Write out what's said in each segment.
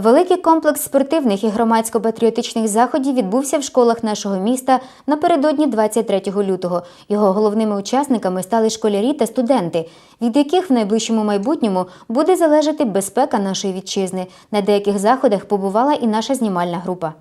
Великий комплекс спортивних і громадсько-патріотичних заходів відбувся в школах нашого міста напередодні 23 лютого. Його головними учасниками стали школярі та студенти, від яких в найближчому майбутньому буде залежати безпека нашої вітчизни. На деяких заходах побувала і наша знімальна група.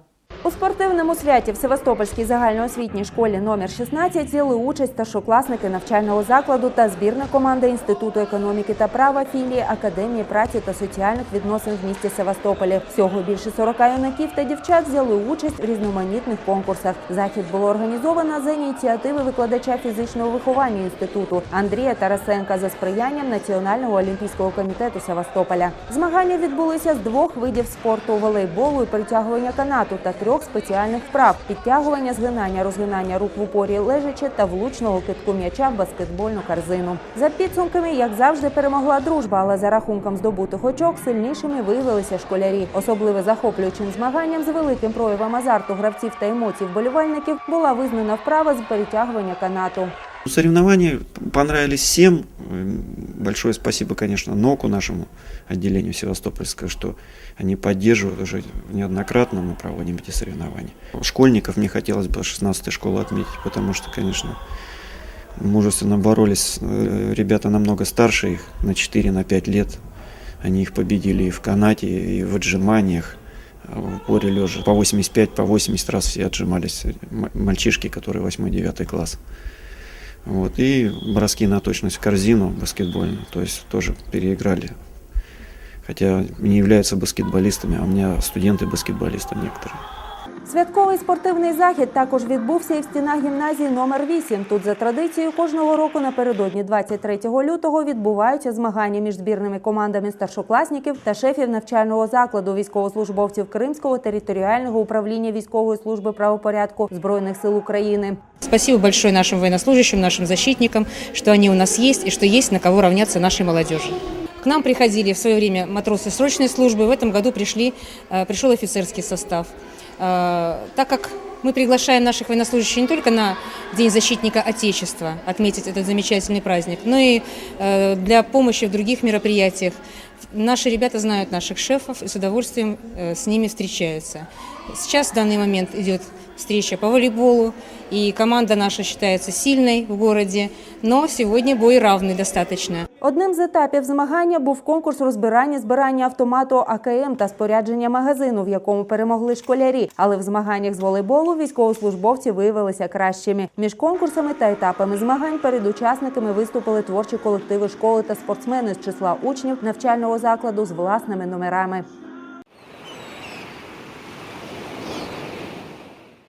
У спортивному святі в Севастопольській загальноосвітній школі номер 16 взяли участь старшокласники навчального закладу та збірна команда Інституту економіки та права філії Академії праці та соціальних відносин в місті Севастополі. Всього більше 40 юнаків та дівчат взяли участь у різноманітних конкурсах. Захід було організовано за ініціативи викладача фізичного виховання інституту Андрія Тарасенка за сприянням Національного олімпійського комітету Севастополя. Змагання відбулися з двох видів спорту волейболу і притягування канату та трьох спеціальних вправ: підтягування, згинання, розгинання рук в упорі лежачи та влучного китку м'яча в баскетбольну корзину. За підсумками, як завжди, перемогла дружба, але за рахунком здобутих очок сильнішими виявилися школярі. Особливо захоплюючим змаганням з великим проявом азарту гравців та емоцій вболівальників була визнана вправа з перетягування канату. Соревнования понравились всем. Большое спасибо, конечно, НОКу, нашему отделению Севастопольского, что они поддерживают уже неоднократно мы проводим эти соревнования. Школьников мне хотелось бы 16-й школу отметить, потому что, конечно, мужественно боролись э, ребята намного старше их, на 4 на 5 лет. Они их победили и в канате, и в отжиманиях. В упоре лежа по 85, по 80 раз все отжимались мальчишки, которые 8-9 класс. Вот, и броски на точность в корзину баскетбольную, то есть тоже переиграли. Хотя не являются баскетболистами, а у меня студенты баскетболисты некоторые. Святковий спортивний захід також відбувся і в стінах гімназії номер 8 Тут за традицією кожного року напередодні 23 лютого відбуваються змагання між збірними командами старшокласників та шефів навчального закладу військовослужбовців Кримського територіального управління військової служби правопорядку збройних сил України. Спасибо большое нашим военнослужащим, нашим защитникам, что они у нас есть и что есть на кого равняться нашей молодежи. К нам приходили в свое время матросы срочной службы, в этом году пришли, э, пришел офицерский состав. Э, Так как мы приглашаем наших военнослужащих не только на День защитника Отечества отметить этот замечательный праздник, но и э, для помощи в других мероприятиях. Наши ребята знают наших шефов и с удовольствием э, с ними встречаются. Сейчас в данный момент идет встреча по волейболу, и команда наша считается сильной в городе, но сегодня бой равный достаточно. Одним з етапів змагання був конкурс розбирання збирання автомату АКМ та спорядження магазину, в якому перемогли школярі. Але в змаганнях з волейболу військовослужбовці виявилися кращими. Між конкурсами та етапами змагань перед учасниками виступили творчі колективи школи та спортсмени з числа учнів навчального закладу з власними номерами.